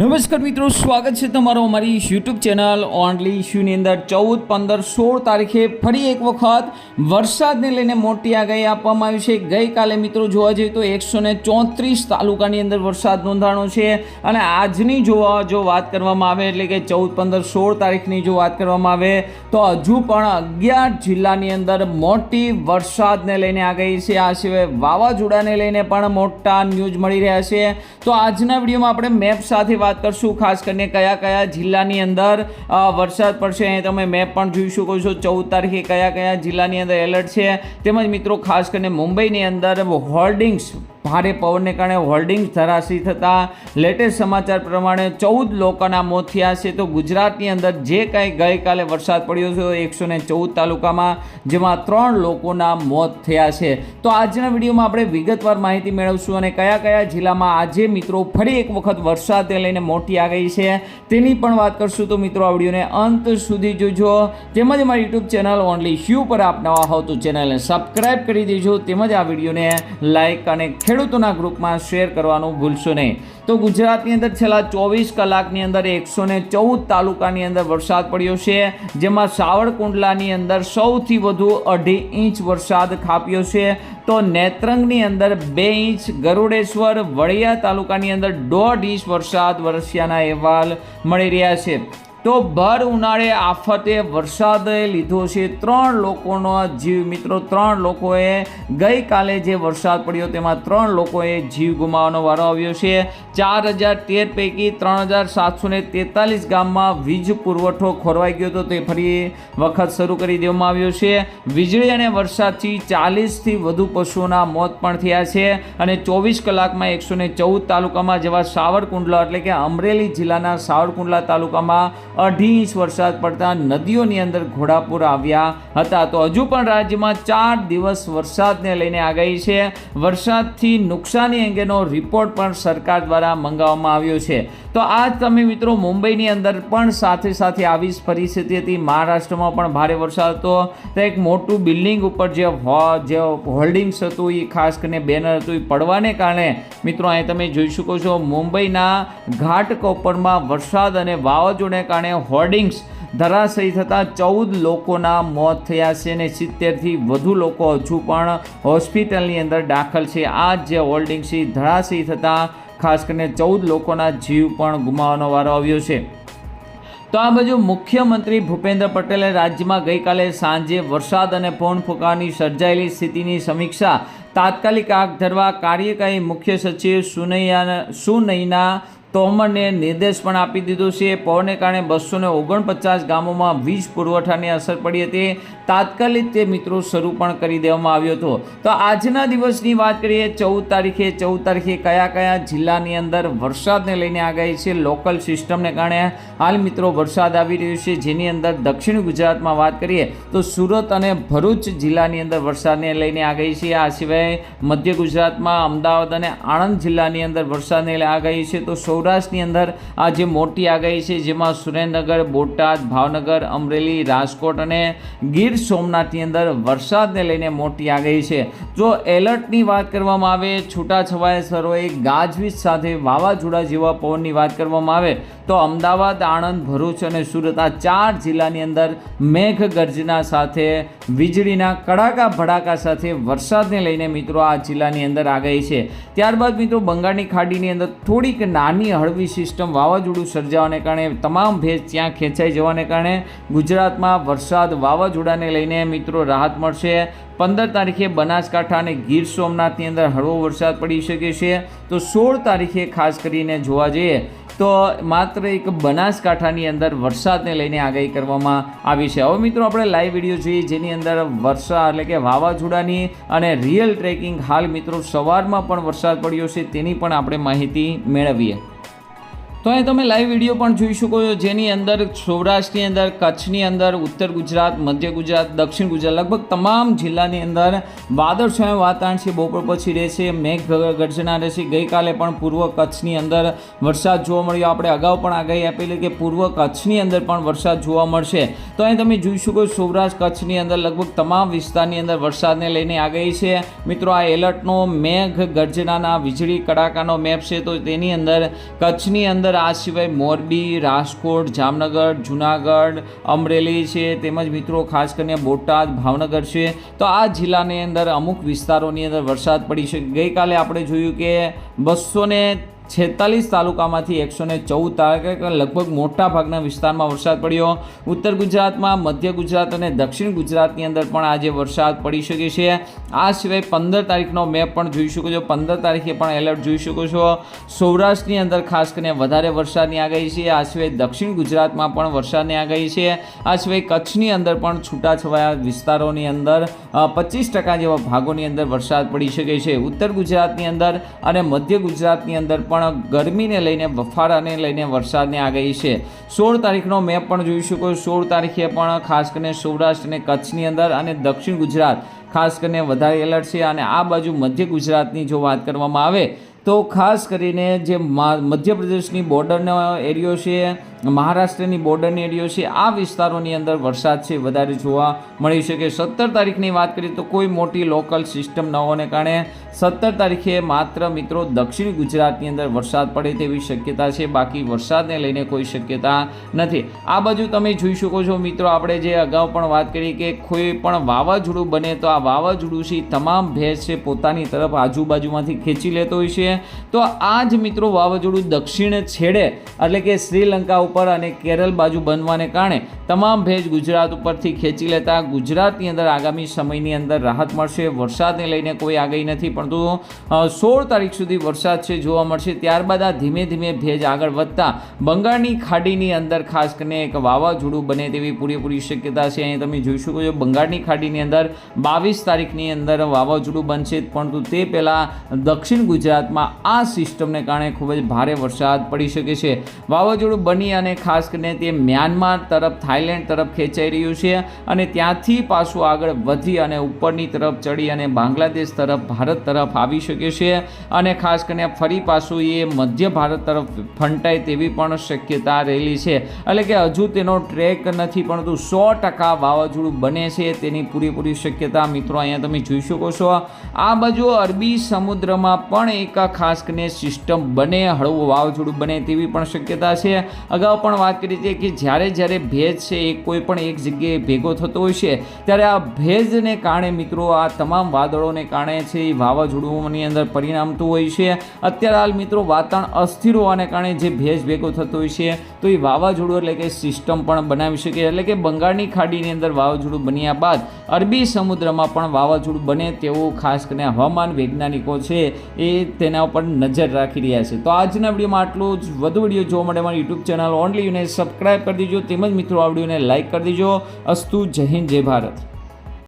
નમસ્કાર મિત્રો, સ્વાગત છે તમારો અમારી યુટ્યુબ ચેનલ ઓનલી ઇશ્યુની અંદર. ચૌદ, પંદર, સોળ તારીખે ફરી એક વખત વરસાદને લઈને મોટી આગાહી આપવામાં આવી છે. ગઈકાલે મિત્રો જોવા જઈએ તો એકસો ને ચોત્રીસ તાલુકાની અંદર વરસાદ નોંધાણો છે અને આજની જોવા જો વાત કરવામાં આવે, એટલે કે ચૌદ, પંદર, સોળ તારીખની જો વાત કરવામાં આવે, તો હજુ પણ અગિયાર જિલ્લાની અંદર મોટી વરસાદને લઈને આગાહી છે. આ સિવાય વાવાઝોડાને લઈને પણ મોટા ન્યૂઝ મળી રહ્યા છે. તો આજના વિડીયોમાં આપણે મેપ સાથે વાત કરશું, ખાસ કરીને કયા કયા જિલ્લાની અંદર વરસાદ પડશે અહીં તમે મેપ પણ જોઈ શકો છો. ચૌદ તારીખે કયા કયા જિલ્લાની અંદર એલર્ટ છે. તેમજ મિત્રો, ખાસ કરીને મુંબઈની અંદર હોલ્ડિંગ્સ ભારે પવનને કારણે હોલ્ડિંગ ધરાશી થતાં લેટેસ્ટ સમાચાર પ્રમાણે ચૌદ લોકોના મોત થયા છે. તો ગુજરાતની અંદર જે કાંઈ ગઈકાલે વરસાદ પડ્યો છે એકસો ને ચૌદ તાલુકામાં, જેમાં ત્રણ લોકોના મોત થયા છે. તો આજના વિડીયોમાં આપણે વિગતવાર માહિતી મેળવશું અને કયા કયા જિલ્લામાં આજે મિત્રો ફરી એક વખત વરસાદને લઈને મોટી આગાહી છે તેની પણ વાત કરશું. તો મિત્રો, આ વિડીયોને અંત સુધી જોજો. તેમજ અમારી યુટ્યુબ ચેનલ ઓનલી શ્યુ પર આપ નવા હોવ તો ચેનલને સબસ્ક્રાઈબ કરી દેજો. તેમજ આ વિડીયોને લાઇક અને ખેડૂતોના ગ્રુપમાં શેર કરવાનું ભૂલશો નહીં. તો ગુજરાતની અંદર છેલ્લા ચોવીસ કલાકની અંદર એકસો ને ચૌદ તાલુકાની અંદર વરસાદ પડ્યો છે, જેમાં સાવરકુંડલાની અંદર સૌથી વધુ અઢી ઇંચ વરસાદ ખાપ્યો છે. તો નેત્રંગની અંદર બે ઇંચ, ગરુડેશ્વર, વડિયા તાલુકાની અંદર દોઢ ઇંચ વરસાદ, વરસ્યાના અહેવાલ મળી રહ્યા છે. તો ભર ઉનાળે આફતે વરસાદે લીધો છે. ત્રણ લોકોનો જીવ મિત્રો, ત્રણ લોકોએ ગઈકાલે જે વરસાદ પડ્યો તેમાં ત્રણ લોકોએ જીવ ગુમાવવાનો વારો આવ્યો છે. ચાર હજાર તેર પૈકી ત્રણ હજાર સાતસો ને તેતાલીસ ગામમાં વીજ પુરવઠો ખોરવાઈ ગયો હતો. તે ફરી વખત શરૂ કરી દેવામાં આવ્યો છે. વીજળી અને વરસાદથી ચાલીસથી વધુ પશુઓના મોત પણ થયા છે અને ચોવીસ કલાકમાં એકસો ને ચૌદ તાલુકામાં જેવા સાવરકુંડલા એટલે કે અમરેલી જિલ્લાના સાવરકુંડલા તાલુકામાં અઢી ઇંચ વરસાદ પડતા નદીઓની અંદર ઘોડાપુર આવ્યા હતા. તો હજુ પણ રાજ્યમાં ચાર દિવસ વરસાદને લઈને આગાહી છે. વરસાદથી નુકસાની અંગેનો રિપોર્ટ પણ સરકાર દ્વારા મંગાવવામાં આવ્યો છે. તો આજ તમે મિત્રો મુંબઈની અંદર પણ સાથે સાથે આવી જ પરિસ્થિતિ હતી. મહારાષ્ટ્રમાં પણ ભારે વરસાદ હતો. તો એક મોટું બિલ્ડિંગ ઉપર જે જે હોલ્ડિંગ્સ હતું એ ખાસ કરીને બેનર હતું એ પડવાને કારણે મિત્રો અહીં તમે જોઈ શકો છો મુંબઈના ઘાટકોપરમાં વરસાદ અને વાવાઝોડાને કારણે હોર્ડિંગ્સ ધરાશયી થતાં ચૌદ લોકોના મોત થયા છે અને સિત્તેરથી વધુ લોકો હજુ પણ હોસ્પિટલની અંદર દાખલ છે. આ જે હોર્ડિંગ્સ છે ધરાશયી થતાં ખાસ કરીને ચૌદ લોકોના જીવ પણ ગુમાવવાનો વારો આવ્યો છે. તો આ બાજુ મુખ્યમંત્રી ભૂપેન્દ્ર પટેલે રાજ્યમાં ગઈકાલે સાંજે વરસાદ અને પવન ફૂંકાની સર્જાયેલી સ્થિતિની સમીક્ષા તાત્કાલિક આગ ધરવા કાર્યકારી મુખ્ય સચિવ સુનૈયા સુનૈના તોમરને નિર્દેશ પણ આપી દીધો છે. પવનને કારણે બસો ઓગણપચાસ ગામોમાં વીજ પુરવઠાની અસર પડી હતી. તાત્કાલિક તે મિત્રો શરૂ પણ કરી દેવામાં આવ્યો હતો. તો આજના દિવસની વાત કરીએ, ચૌદ તારીખે ચૌદ તારીખે કયા કયા જિલ્લાની અંદર વરસાદને લઈને આગાહી છે? લોકલ સિસ્ટમને કારણે હાલ મિત્રો વરસાદ આવી રહ્યો છે. જેની અંદર દક્ષિણ ગુજરાતમાં વાત કરીએ, તો સુરત અને ભરૂચ જિલ્લાની અંદર વરસાદને લઈને આગાહી છે. આ સિવાય મધ્ય ગુજરાતમાં, અમદાવાદ અને આણંદ જિલ્લાની અંદર વરસાદને આગાહી છે. તો સૌરાષ્ટ્રની અંદર આ જે મોટી આગાહી છે, જેમાં સુરેન્દ્રનગર, બોટાદ, ભાવનગર, અમરેલી, રાજકોટ અને ગીર સોમનાથની અંદર વરસાદને લઈને મોટી આગાહી છે. જો એલર્ટની વાત કરવામાં આવે, છૂટાછવાયા સ્થળોએ ગાજવીજ સાથે વાવાઝોડા જેવા પવનની વાત કરવામાં આવે, તો અમદાવાદ, આણંદ, ભરૂચ અને સુરત આ ચાર જિલ્લાની અંદર મેઘ ગર્જના સાથે, વીજળીના કડાકા ભડાકા સાથે વરસાદને લઈને મિત્રો આ જિલ્લાની અંદર આગાહી છે. ત્યારબાદ મિત્રો બંગાળની ખાડીની અંદર થોડીક નાની હળવી સિસ્ટમ વાવાઝોડું સર્જાવાને કારણે તમામ ભેજ ત્યાં ખેંચાઈ જવાને કારણે ગુજરાતમાં વરસાદ વાવાઝોડાને લઈને મિત્રો રાહત મળશે. પંદર તારીખે બનાસકાંઠા અને ગીર સોમનાથની અંદર હળવો વરસાદ પડી શકે છે. તો સોળ તારીખે ખાસ કરીને જોવા જઈએ તો માત્ર એક બનાસકાંઠાની અંદર વરસાદને લઈને આગાહી કરવામાં આવી છે. હવે મિત્રો આપણે લાઈવ વીડિયો જોઈએ જેની અંદર વર્ષા એટલે કે વાવાઝોડાની અને રિયલ ટ્રેકિંગ હાલ મિત્રો સવારમાં પણ વરસાદ પડ્યો છે તેની પણ આપણે માહિતી મેળવીએ. તો અહીં તમે લાઈવ વીડિયો પણ જોઈ શકો છો, જેની અંદર સૌરાષ્ટ્રની અંદર, કચ્છની અંદર, ઉત્તર ગુજરાત, મધ્ય ગુજરાત, દક્ષિણ ગુજરાત, લગભગ તમામ જિલ્લાની અંદર વાદળછાયું વાતાવરણ છે, બપોર પછી રહેશે મેઘ ગર્જના રહેશે. ગઈકાલે પણ પૂર્વ કચ્છની અંદર વરસાદ જોવા મળ્યો. આપણે અગાઉ પણ આગાહી આપેલી કે પૂર્વ કચ્છની અંદર પણ વરસાદ જોવા મળશે. તો અહીં તમે જોઈ શકો સૌરાષ્ટ્ર કચ્છની અંદર લગભગ તમામ વિસ્તારની અંદર વરસાદને લઈને આગાહી છે. મિત્રો, આ એલર્ટનો મેઘ ગર્જનાના વીજળી કડાકાનો મેપ છે, તો તેની અંદર કચ્છની અંદર અંદર આ સિવાય મોરબી, રાજકોટ, જામનગર, જુનાગઢ, અમરેલી છે, તેમજ મિત્રો ખાસ કરીને બોટાદ, ભાવનગર છે. તો આ જિલ્લાની અંદર અમુક વિસ્તારોની અંદર વરસાદ પડી છે. ગઈકાલે આપણે જોયું કે બસો છેતાલીસ તાલુકામાંથી એકસો ને ચૌદ તાલુકા લગભગ મોટા ભાગના વિસ્તારમાં વરસાદ પડ્યો. ઉત્તર ગુજરાતમાં, મધ્ય ગુજરાત અને દક્ષિણ ગુજરાતની અંદર પણ આજે વરસાદ પડી શકે છે. આ સિવાય પંદર તારીખનો મેપ પણ જોઈ શકો છો. પંદર તારીખે પણ એલર્ટ જોઈ શકો છો. સૌરાષ્ટ્રની અંદર ખાસ કરીને વધારે વરસાદની આગાહી છે. આ સિવાય દક્ષિણ ગુજરાતમાં પણ વરસાદની આગાહી છે. આ સિવાય કચ્છની અંદર પણ છૂટાછવાયા વિસ્તારોની અંદર પચીસ ટકા જેવા ભાગોની અંદર વરસાદ પડી શકે છે. ઉત્તર ગુજરાતની અંદર અને મધ્ય ગુજરાતની અંદર પણ ગરમીને લઈને બફારાને લઈને વરસાદની આગાહી છે. સોળ તારીખનો મેપ પણ જોઈ શકો સોળ તારીખે પણ ખાસ કરીને સૌરાષ્ટ્ર અને કચ્છની અંદર અને દક્ષિણ ગુજરાત ખાસ કરીને વધારે એલર્ટ છે. અને આ બાજુ મધ્ય ગુજરાતની જો વાત કરવામાં આવે, તો ખાસ કરીને જે મધ્યપ્રદેશની બોર્ડરનો એરિયો છે મહારાષ્ટ્રની બોર્ડરની એરિયો છે, આ વિસ્તારોની અંદર વરસાદ છે, વધારે જોવા મળી શકે. સત્તર તારીખની વાત કરીએ તો કોઈ મોટી લોકલ સિસ્ટમ ન હોવાને કારણે સત્તર તારીખે માત્ર મિત્રો દક્ષિણ ગુજરાતની અંદર વરસાદ પડે તેવી શક્યતા છે. બાકી વરસાદને લઈને કોઈ શક્યતા નથી. આ બાજુ તમે જોઈ શકો છો મિત્રો, આપણે જે અગાઉ પણ વાત કરી કે કોઈ પણ વાવાઝોડું બને તો આ વાવાઝોડું છે તમામ ભેજ છે, પોતાની તરફ આજુબાજુમાંથી ખેંચી લેતો હોય છે. તો આ જ મિત્રો વાવાઝોડું દક્ષિણ છેડે, એટલે કે શ્રીલંકા ઉપર અને કેરળ બાજુ બનવાને કારણે તમામ ભેજ ગુજરાત ઉપરથી ખેંચી લેતા ગુજરાતની અંદર આગામી સમયની અંદર રાહત મળશે. વરસાદને લઈને કોઈ આગાહી નથી, પરંતુ સોળ તારીખ સુધી વરસાદ છે જોવા મળશે. ત્યારબાદ આ ધીમે ધીમે ભેજ આગળ વધતા બંગાળની ખાડીની અંદર ખાસ કરીને એક વાવાઝોડું બને તેવી પૂરેપૂરી શક્યતા છે. અહીં તમે જોઈ શકો છો બંગાળની ખાડીની અંદર બાવીસ તારીખની અંદર વાવાઝોડું બનશે, પરંતુ તે પહેલાં દક્ષિણ ગુજરાતમાં આ સિસ્ટમને કારણે ખૂબ જ ભારે વરસાદ પડી શકે છે. વાવાઝોડું બની અને ખાસ કરીને તે મ્યાનમાર તરફ થાઈલેન્ડ તરફ ખેંચાઈ રહ્યું છે અને ત્યાંથી પાછું આગળ વધી અને ઉપરની તરફ ચડી અને બાંગ્લાદેશ તરફ, ભારત તરફ આવી શકે છે. અને ખાસ કરીને ફરી પાછું એ મધ્ય ભારત તરફ ફંટાય તેવી પણ શક્યતા રહેલી છે. એટલે કે હજુ તેનો ટ્રેક નથી, પરંતુ સો ટકા વાવાઝોડું બને છે તેની પૂરેપૂરી શક્યતા મિત્રો અહીંયા તમે જોઈ શકો છો. આ બાજુ અરબી સમુદ્રમાં પણ એક ખાસ કરીને સિસ્ટમ બને, હળવું વાવાઝોડું બને તેવી પણ શક્યતા છે. અગાઉ પણ વાત કરી છે કે જ્યારે જ્યારે ભેજ છે એ કોઈ પણ એક જગ્યાએ ભેગો થતો હોય છે, ત્યારે આ ભેજને કારણે મિત્રો આ તમામ વાદળોને કારણે છે એ વાવાઝોડુંની અંદર પરિણામતું હોય છે. અત્યારે હાલ મિત્રો વાતાવરણ અસ્થિર હોવાને કારણે જે ભેજ ભેગો થતો હોય છે, તો એ વાવાઝોડું એટલે કે સિસ્ટમ પણ બનાવી શકે. એટલે કે બંગાળની ખાડીની અંદર વાવાઝોડું બન્યા બાદ અરબી સમુદ્રમાં પણ વાવાઝોડું બને તેવું ખાસ કરીને હવામાન વૈજ્ઞાનિકો છે એ તેના ઉપર નજર રાખી રહ્યા છે. તો આજના વિડીયોમાં આટલું જ. વધુ વીડિયો જોવા માટે મારી યુટ્યુબ ચેનલ ઓનલી યુને સબસ્ક્રાઈબ કરી દેજો. તેમજ મિત્રો, આ વિડીયોને લાઇક કરી દેજો. અસ્તુ જય હિન્દ, જય ભારત.